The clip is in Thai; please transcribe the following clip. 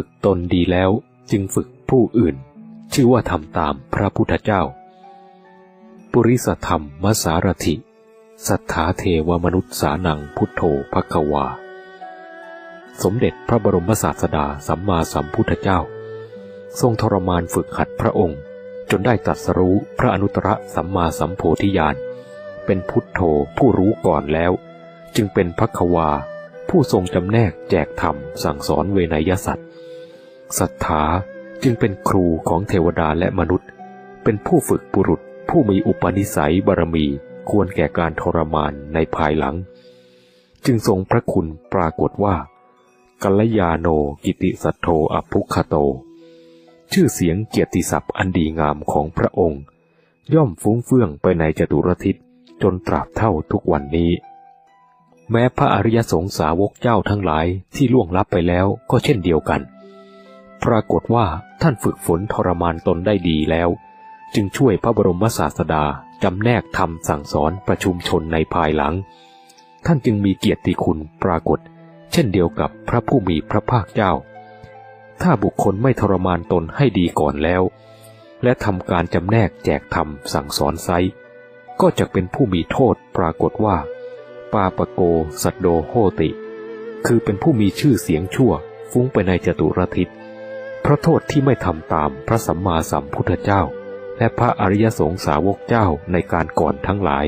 ฝึกตนดีแล้วจึงฝึกผู้อื่น ชื่อว่าทำตามพระพุทธเจ้า ปุริสธรรมมสารถิ สัทธาเทวมนุษย์สานังพุทโธภควา สมเด็จพระบรมศาสดาสัมมาสัมพุทธเจ้า ทรงทรมานฝึกหัดพระองค์ จนได้ตรัสรู้พระอนุตตรสัมมาสัมโพธิญาณเป็นพุทโธผู้รู้ก่อนแล้ว จึงเป็นพักวา ผู้ทรงจำแนกแจกธรรมสั่งสอนเวนยสัตว ศรัทธาจึงเป็นครูของเทวดาและมนุษย์ เป็นผู้ฝึกบุรุษผู้มีอุปนิสัยบารมีควรแก่การทรมานในภายหลัง จึงทรงพระคุณปรากฏว่า กัลยาโนกิติสัทโธอภุคโต ชื่อเสียงเกียรติศัพท์อันดีงามของพระองค์ ย่อมฟุ้งเฟื่องไปในจตุรทิศจนตราบเท่าทุกวันนี้ แม้พระอริยสงสาวกเจ้าทั้งหลายที่ล่วงลับไปแล้วก็เช่นเดียวกัน ปรากฏว่าท่านฝึกฝนทรมานตนได้ดีแล้ว จึงช่วยพระบรมศาสดาจำแนกทำสั่งสอนประชุมชนในภายหลัง ท่านจึงมีเกียรติคุณปรากฏ เช่นเดียวกับพระผู้มีพระภาคเจ้า ถ้าบุคคลไม่ทรมานตนให้ดีก่อนแล้ว และทำการจำแนกแจกธรรมสั่งสอนไซก็จะเป็นผู้มีโทษปรากฏว่า ปาปโกสัตโดโหติ คือเป็นผู้มีชื่อเสียงชั่ว ฟุ้งไปในจตุรทิศ พระโทษที่ไม่ทำตามพระสัมมาสัมพุทธเจ้า และพระอริยสงสาวกเจ้าในการก่อนทั้งหลาย